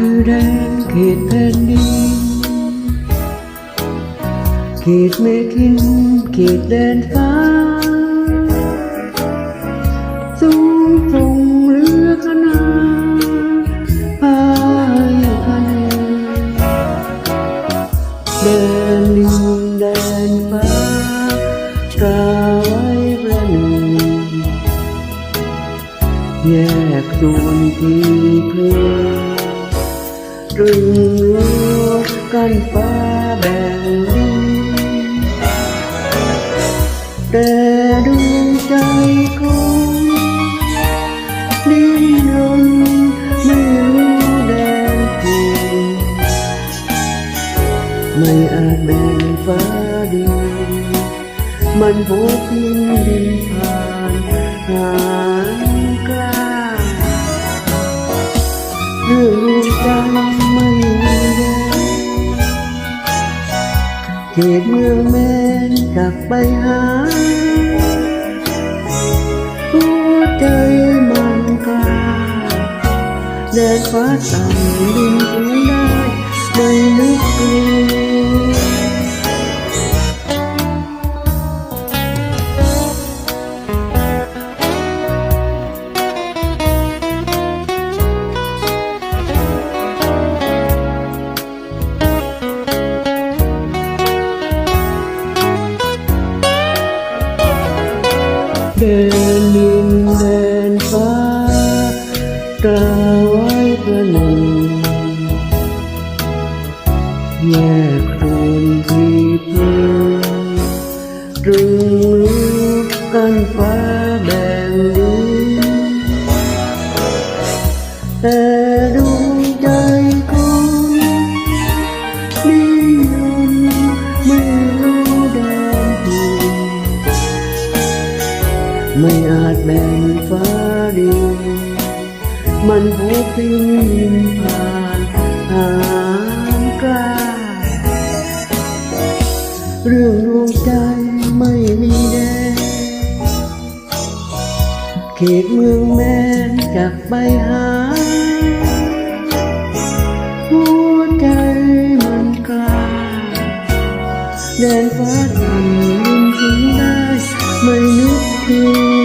คือแดนเขตแผ่นดินเขตเมฆินเขตแดนฟ้าสูงส่งเรือขนานพายพาเนเดินดินแดนฟ้ากราไว้ประหนึ่งแยกส่วนที่เพลตรึงรั้วกันฟ้าแบ่อ งดิ้นรนไม่รู้แดนเพียงไม่อาจแบ่งฟ้าดิ เขตเมืองแม่กลับไปหา หัวใจมันกล้าแดดฟ้าต่ำดินสูงได้ไม่นึกกลัว เดินดินแดนฟ้ากล่าวไว้ป ไม่อาจแบ่งฟ้าดินมันผูกพินผ่านหางกล้า เรื่องดวงใจไม่มีแดนเขตเมืองแมนจากไปหา หัวใจมันกล้าแดนฟ้าสั่น Thank you.